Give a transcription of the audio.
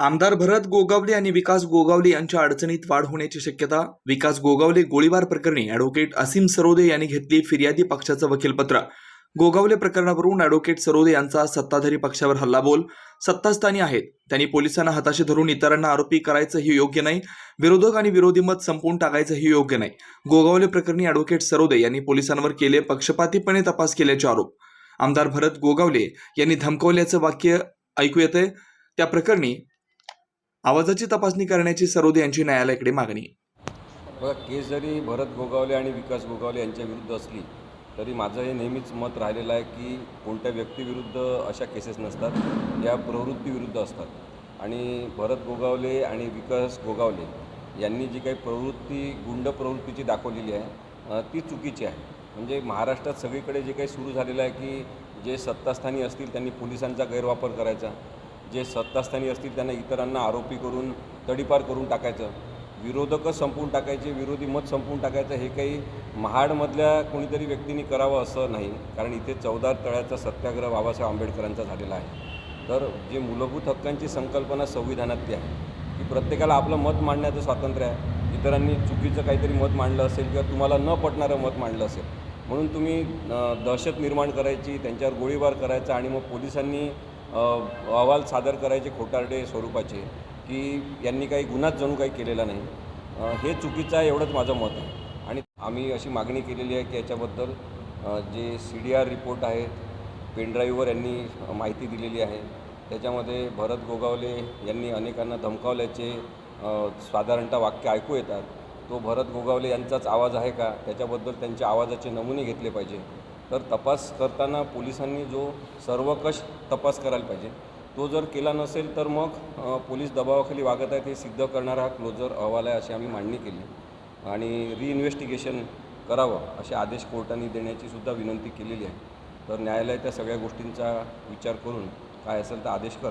आमदार भरत गोगावले आणि विकास गोगावले यांच्या अडचणीत वाढ होण्याची शक्यता विकास गोगावले गोळीबार प्रकरणी अॅडव्होकेट असीम सरोदे यांनी घेतली फिर्यादी पक्षाचं वकीलपत्र. गोगावले प्रकरणावरून अॅडव्होकेट सरोदे यांचा सत्ताधारी पक्षावर हल्लाबोल सत्तास्थानी आहेत. त्यांनी पोलिसांना हाताशी धरून इतरांना आरोपी करायचं हे योग्य नाही विरोधक आणि विरोधी मत संपवून टाकायचं हे योग्य नाही. गोगावले प्रकरणी अॅडव्होकेट सरोदे यांनी पोलिसांवर केले पक्षपातीपणे तपास केल्याचे आरोप. आमदार भरत गोगावले यांनी धमकवल्याचं वाक्य ऐकू येतंय. त्या प्रकरणी आवाजाची तपासणी करण्याची सरोदे यांची न्यायालयाकडे मागणी. बघा केस जरी भरत गोगावले आणि विकास गोगावले यांच्या विरुद्ध असली तरी माझं हे नेहमीच मत राहिलेलं आहे की कोणत्या व्यक्तीविरुद्ध अशा केसेस नसतात या प्रवृत्तीविरुद्ध असतात. आणि भरत गोगावले आणि विकास गोगावले यांनी जी काही प्रवृत्ती गुंड प्रवृत्तीची दाखवलेली आहे ती चुकीची आहे. म्हणजे महाराष्ट्रात सगळीकडे जे काही सुरू झालेलं आहे की जे सत्तास्थानी असतील त्यांनी पोलिसांचा गैरवापर करायचा जे सत्तास्थानी असतील त्यांना इतरांना आरोपी करून तडीपार करून टाकायचं. विरोधकच संपवून टाकायचे विरोधी मत संपवून टाकायचं हे काही महाडमधल्या कोणीतरी व्यक्तींनी करावं असं नाही. कारण इथे चौदार तळ्याचा सत्याग्रह बाबासाहेब आंबेडकरांचा झालेला आहे. तर जे मूलभूत हक्कांची संकल्पना संविधानातली आहे की प्रत्येकाला आपलं मत मांडण्याचं स्वातंत्र्य आहे. इतरांनी चुकीचं काहीतरी मत मांडलं असेल किंवा तुम्हाला न पटणारं मत मांडलं असेल. म्हणून तुम्ही दहशत निर्माण करायची त्यांच्यावर गोळीबार करायचा आणि मग पोलिसांनी अहवाल सादर करायचे खोटारडे स्वरूपाचे की यांनी काही गुन्हाच जणू काही केलेला नाही. हे चुकीचं आहे एवढंच माझं मत आहे. आणि आम्ही अशी मागणी केलेली आहे की याच्याबद्दल जे सी डी आर रिपोर्ट आहेत पेनड्राईव्हवर यांनी माहिती दिलेली आहे. त्याच्यामध्ये भरत गोगावले यांनी अनेकांना धमकावल्याचे साधारणतः वाक्य ऐकू येतात. तो भरत गोगावले यांचाच आवाज आहे का? त्याच्याबद्दल त्यांच्या आवाजाचे नमुने घेतले पाहिजे. तर तपास करताना पोलिसांनी जो सर्वकष तपास करायला पाहिजे. तो जर केला नसेल तर मग पोलीस दबावाखाली वागत आहेत हे सिद्ध करणारा हा क्लोजर अहवाल आहे अशी आम्ही मांडणी केली. आणि रिइन्व्हेस्टिगेशन करावं असे आदेश कोर्टाने देण्याची सुद्धा विनंती केलेली आहे. तर न्यायालय त्या सगळ्या गोष्टींचा विचार करून काय असेल तर आदेश कर.